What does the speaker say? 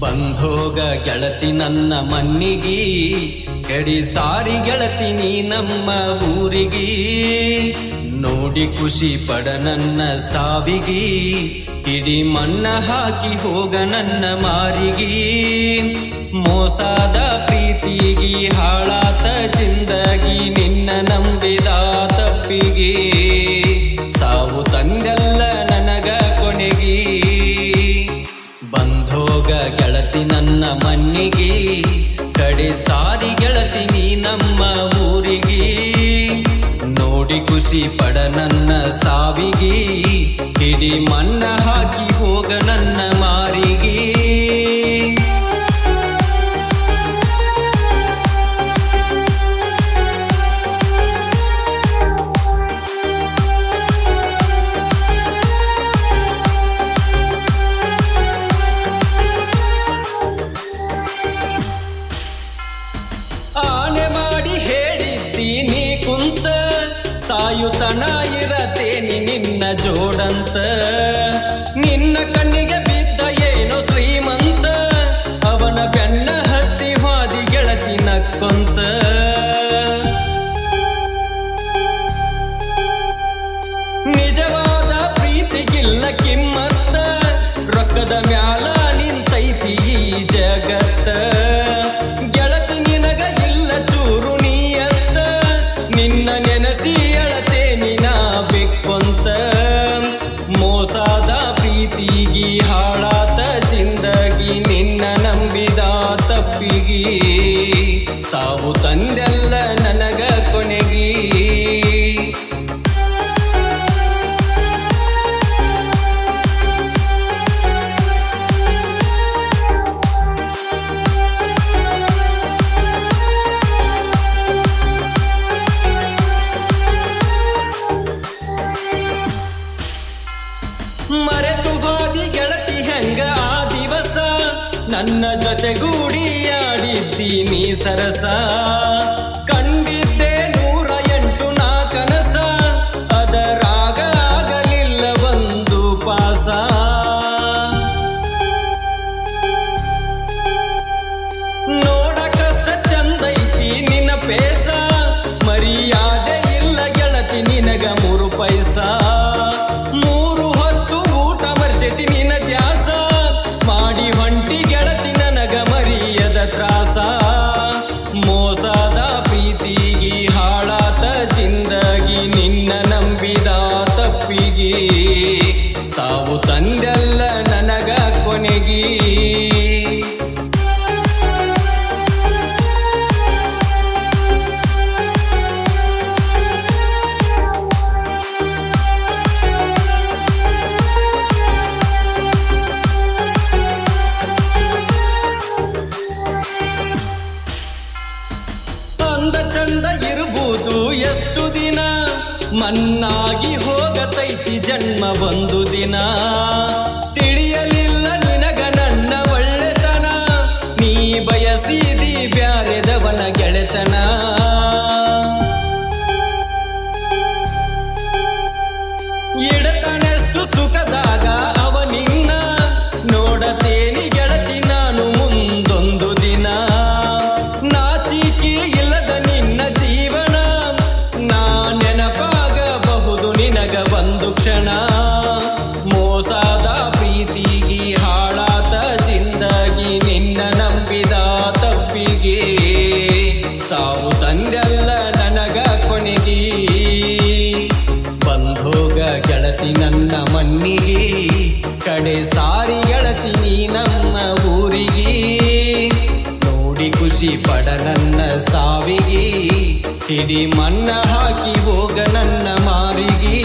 ಬಂದೋಗ ಗೆಳತಿ ನನ್ನ ಮನ್ನಿಗಿ ಕಡಿ ಸಾರಿ ಗೆಳತಿ ನೀ ನಮ್ಮ ಊರಿಗಿ. ನೋಡಿ ಖುಷಿ ಪಡ ನನ್ನ ಸಾವಿಗಿ ಇಡಿ ಮಣ್ಣ ಹಾಕಿ ಹೋಗ ನನ್ನ ಮಾರಿಗಿ. ಮೋಸಾದ ಪ್ರೀತಿಗಿ, ಹಾಳಾತ ಜಿಂದಗಿ, ನಿನ್ನ ನಂಬಿದ ತಪ್ಪಿಗೆ. ಸಾವು ತಂಗಲ್ಲ ನನಗ ಕೊನೆಗಿ. ಬಂದೋಗ ಗೆಳತಿ ನನ್ನ ಮಣ್ಣಿಗೆ, ಕಡೆ ಸಾರಿ ಗೆಳತಿ ನೀ ನಮ್ಮ ಊರಿಗೆ. ನೋಡಿ ಖುಷಿ ಪಡ ನನ್ನ ಸಾವಿಗೆ, ಹಿಡಿ ಮಣ್ಣ ಹಾಕಿ ಹೋಗ ನನ್ನ ಮಾರಿಗೆ. ಸಾಯುತನ ಇರತೇನಿ ನಿನ್ನ ಜೋಡಂತ. ನಿನ್ನ ಕಣ್ಣಿಗೆ ಬಿದ್ದ ಏನು ಶ್ರೀಮಂತ. ಅವನ ಬೆನ್ನ ಹತ್ತಿ ಹಾದಿ ಗೆಳತಿ ನಕ್ಕೊಂತ. ನಿಜವಾದ ಪ್ರೀತಿಗಿಲ್ಲ ಕಿಮ್ಮತ್ತ. ರೊಕ್ಕದ ಮ್ಯಾಲ ನಿಂತೈತಿ ಈ ಜಗತ್ತ ತಪ್ಪಿಗಿ ಸಾವು ತಂದೆಲ್ಲ ನನಗ ಕೊನೆಗಿ. ಮರೆತು ಹೋದಿ ಗೆಳತಿ ಹೆಂಗ ಆ ದಿವಸ? ನನ್ನ ಜೊತೆಗೂಡಿ ಆಡಿದ್ದೀನಿ ಸರಸ. ಕಂಡಿದ್ದೆ ನೂರ ಎಂಟು ನಾ ಕನಸ ಅದರಾಗ ಆಗಲಿಲ್ಲ ಒಂದು ಪಾಸ. ನೋಡ ಕಷ್ಟ ಚಂದೈತಿ ನಿನ್ನ ಪೇಸ. ಮೋಸದ ಪ್ರೀತಿಗಿ ನಿನ್ನ ತಪ್ಪಿಗೆ ಸಾವು ತಂದೆಲ್ಲ ಅಂದ ಚಂದ ಇರಬಹುದು ಎಷ್ಟು ದಿನ? ಮನ್ನಾಗಿ ಹೋಗತೈತಿ ಜನ್ಮ ಒಂದು ದಿನ. ನಿನ್ನ ನಂಬಿದ ತಪ್ಪಿಗೆ ಸಾವು ತಂದೆಲ್ಲ ನನಗ ಕೊನೆಗಿ. ಬಂದೋಗ ಗೆಳತಿ ನನ್ನ ಮಣ್ಣಿಗೆ, ಕಡೆ ಸಾರಿ ಗೆಳತಿ ನೀ ನಮ್ಮ ಊರಿಗೆ. ನೋಡಿ ಖುಷಿ ಪಡ ನನ್ನ ಸಾವಿಗೆ ಸಿಡಿ ಮಣ್ಣ ಹಾಕಿ ಹೋಗ ನನ್ನ ಮಾರಿಗೆ.